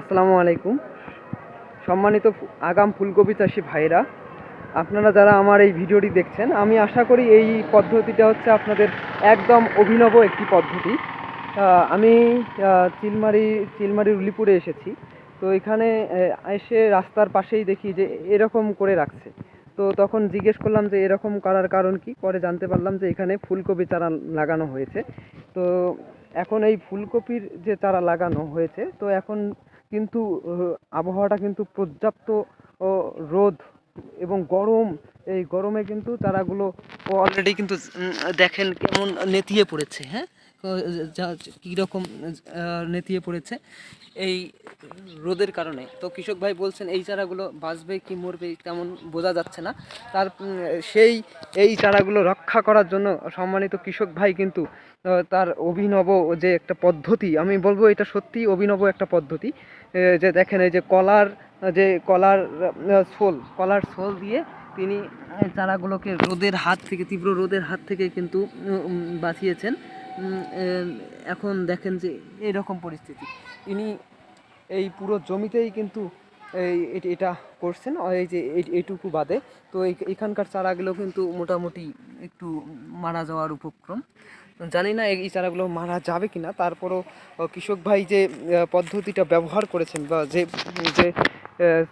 আসসালামু আলাইকুম। সম্মানিত আগাম ফুলকপি চাষি ভাইরা আপনারা যারা আমার এই ভিডিওটি দেখছেন, আমি আশা করি এই পদ্ধতিটা হচ্ছে আপনাদের একদম অভিনব একটি পদ্ধতি। আমি চিলমারি চিলমারি উলিপুরে এসেছি। তো এখানে এসে রাস্তার পাশেই দেখি যে এরকম করে রাখছে। তো তখন জিজ্ঞেস করলাম যে এরকম করার কারণ কি? পরে জানতে পারলাম যে এখানে ফুলকপি চারা লাগানো হয়েছে। তো এখন এই ফুলকপির যে চারা লাগানো হয়েছে, তো এখন কিন্তু আবহাওয়াটা কিন্তু পর্যাপ্ত রোদ এবং গরম, এই গরমে কিন্তু চারাগুলো অলরেডি কিন্তু দেখেন কেমন নেতিয়ে পড়েছে হ্যাঁ? কীরকম নেতিয়ে পড়েছে। এই রোদের কারণে। তো কৃষক ভাই বলছেন, এই চারাগুলো বাঁচবে কি মরবে তেমন বোঝা যাচ্ছে না। তার সেই, এই চারাগুলো রক্ষা করার জন্য সম্মানিত কৃষক ভাই কিন্তু তার অভিনব যে একটা পদ্ধতি, আমি বলব এটা সত্যিই অভিনব একটা পদ্ধতি যে দেখেন, এই যে কলার যে কলার শোল কলার শোল দিয়ে তিনি চারাগুলোকে রোদের হাত থেকে তীব্র রোদের হাত থেকে কিন্তু বাঁচিয়েছেন। এখন দেখেন যে এরকম পরিস্থিতি। ইনি এই পুরো জমিতেই কিন্তু এই এটা করছেন এই যে এইটুকু বাদে। তো এখানকার চারাগুলো কিন্তু মোটামুটি একটু মারা যাওয়ার উপক্রম। জানি না এই চারাগুলো মারা যাবে কিনা। তারপরও আহ, কৃষক ভাই যে পদ্ধতিটা ব্যবহার করেছেন বা যে যে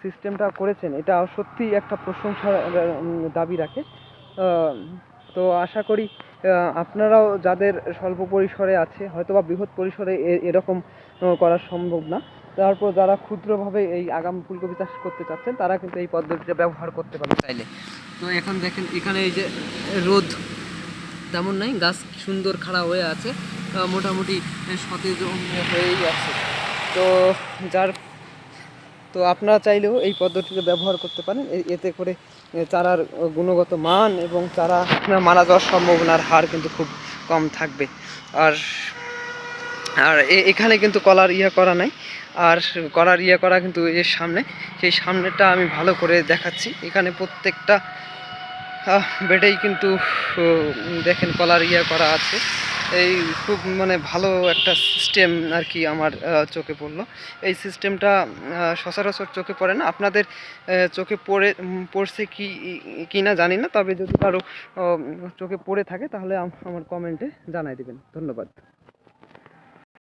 সিস্টেমটা করেছেন, এটা সত্যি একটা প্রশংসার দাবি রাখে। তো আশা করি আপনারাও যাদের স্বল্প পরিসরে আছে হয়তো বা বৃহৎ পরিসরে এরকম করা সম্ভব না। তারপর যারা ক্ষুদ্রভাবে এই আগাম ফুলকপি চাষ করতে চাচ্ছেন, তারা কিন্তু এই পদ্ধতিটা ব্যবহার করতে পারে চাইলে। তো এখন দেখেন, এখানে এই যে, রোদ তেমন নাই, গাছ সুন্দর খাড়া হয়ে আছে। মোটামুটি সতেজ হয়েই আছে। তো যার তো আপনারা চাইলেও এই পদ্ধতিটা ব্যবহার করতে পারেন। এতে করে চারার গুণগত মান এবং চারা মারা যাওয়ার সম্ভাবনার হার কিন্তু খুব কম থাকবে। আর আর এখানে কিন্তু কলার ইয়ে করা নাই। আর কলার ইয়ে করা কিন্তু এর সামনে। সেই সামনেটা আমি ভালো করে দেখাচ্ছি। এখানে প্রত্যেকটা বেডেই কিন্তু দেখেন কলার ইয়ে করা আছে। এই খুব মানে ভালো একটা সিস্টেম আর কি আমার চোখে পড়ল। এই সিস্টেমটা সচরাচর চোখে পড়ে না। আপনাদের চোখে পড়ে পড়ছে কি কি না জানি না। তবে যদি কারও চোখে পড়ে থাকে তাহলে আমার কমেন্টে জানাই দেবেন। ধন্যবাদ।